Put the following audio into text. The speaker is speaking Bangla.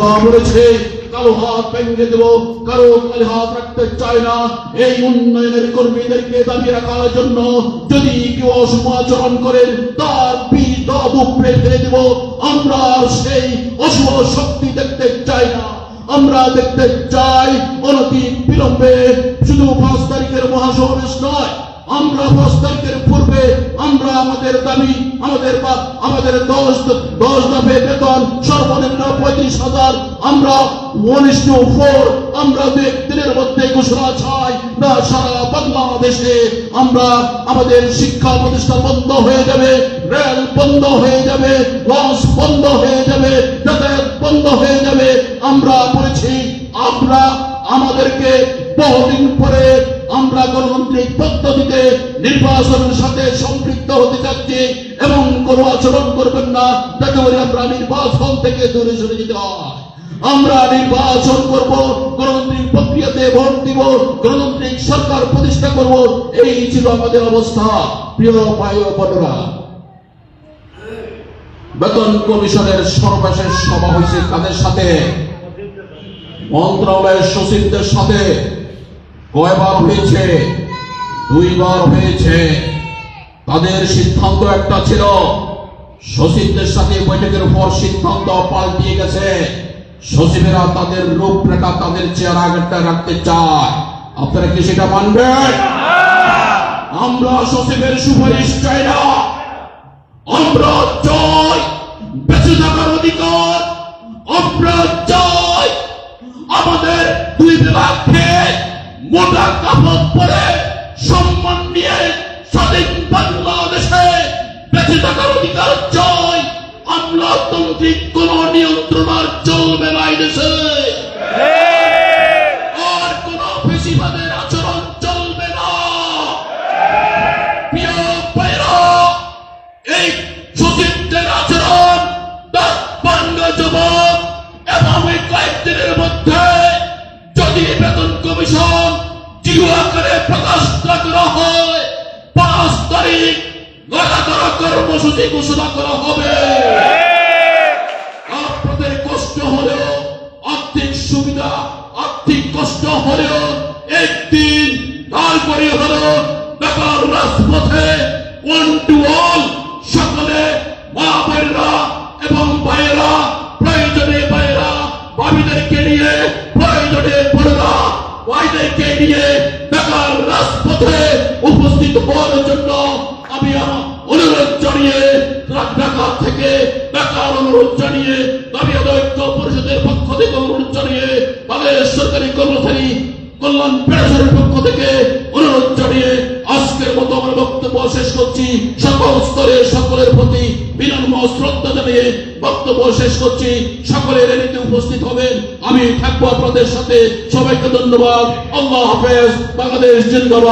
আমরা বলেছি কারও হাত ভেঙে দেব কারও কালে হাত রাখতে চায় না। এই উন্নয়নের কর্মীদেরকে দাবি রাখার জন্য যদি কেউ অশুভ আচরণ করেন, তার উপড়ে ফেলে দেব। আমরা সেই অশুভ শক্তি দেখতে চাই না। আমরা দেখতে চাই অনতি বিলম্বে, শুধু পাঁচ তারিখের মহাসমাবেশ নয়, আমরা পাঁচ তারিখের পূর্বে, আমরা আমাদের দাবি আমাদের বা- আমাদের দশ দশ দফে বেতন, সর্বনিম্ন পঁয়ত্রিশ হাজার। আমরা ইস টু ফোর, আমরা দু এক দিনের মধ্যে ঘোষণা চাই না, সারা বাংলাদেশে আমরা আমাদের শিক্ষা প্রতিষ্ঠান বন্ধ হয়ে যাবে, রেল বন্ধ হয়ে যাবে লঞ্চ বন্ধ হয়ে যাবে, যাতায়াত বন্ধ হয়ে যাবে। আমরা বলেছি, আমরা আমাদেরকে বহুদিন পরে গণতান্ত্রিক পদ্ধতিতে নির্বাচনের সাথে সম্পৃক্ত হতে যাচ্ছি এবং কোনো আচরণ করবেন না। যাতে করে আমরা নির্বাচন থেকে দূরে সরে যেতে আমরা নির্বাচন করব, গণতান্ত্রিক প্রক্রিয়াতে ভোট দিব, গণতান্ত্রিক সরকার প্রতিষ্ঠা করব। এই ছিল আমাদের অবস্থা। প্রিয় ভাই বোনেরা, বেতন কমিশনের সর্বশেষ সভা হয়েছে কাদের সাথে? মন্ত্রণালয়ের সচিবদের সাথে। কয়বার হয়েছে? দুইবার হয়েছে। তাদের সিদ্ধান্ত একটা ছিল, সচিবদের সাথে বৈঠকের পর সিদ্ধান্ত পাল্টিয়ে গেছে। সচিবেরা তাদের রূপরেখা, তাদের চেয়ার আগেরটা রাখতে চায়। আপনারা কি সেটা মানবেন? আমরা সচিবের সুপারিশ চাই না। আমরা চাই বেঁচে থাকার অধিকার। আমরা চাই আমাদের দুই বিভাগকে মোটা কাপড় পরে সম্মান নিয়ে স্বাধীন বাংলাদেশে বেঁচে থাকার অধিকার চাই। আমলাতান্ত্রিক কোন নিয়ন্ত্রণ আর চলবে না দেশে। আর কোন বেশিবাদের আচরণ চলবে না। এই সচিবদের আচরণ তার পাঙ্গ জবাব এবং কয়েকদিনের মধ্যে যদি বেতন কমিশন জিও আকারে প্রকাশ না করা হয় পাঁচ তারিখ লাগাতার কর্মসূচি ঘোষণা করা হবে। আপনাদের কষ্ট হলেও আর্থিক সুবিধা আর্থিক কষ্ট হলেও একদিন তারপরে হলো ব্যাপার রাজপথে ওয়ান টু অল জন্য আমি অনুরোধ জানিয়ে থেকে অনুরোধ জানিয়ে পরিষদের পক্ষ থেকে অনুরোধ জানিয়ে বাংলাদেশ সরকারি কর্মচারী কল্যাণ পক্ষ থেকে অনুরোধ জানিয়ে আজকের মতো আমার বক্তব্য শেষ করছি। সকল স্তরে সকলের প্রতি বিনম্র শ্রদ্ধা জানিয়ে বক্তব্য শেষ করছি। সকলের রেলিতে উপস্থিত হবেন। আমি থাকব আপনাদের সাথে। সবাইকে ধন্যবাদ। আল্লাহ হাফেজ। বাংলাদেশ জিন্দাবাদ।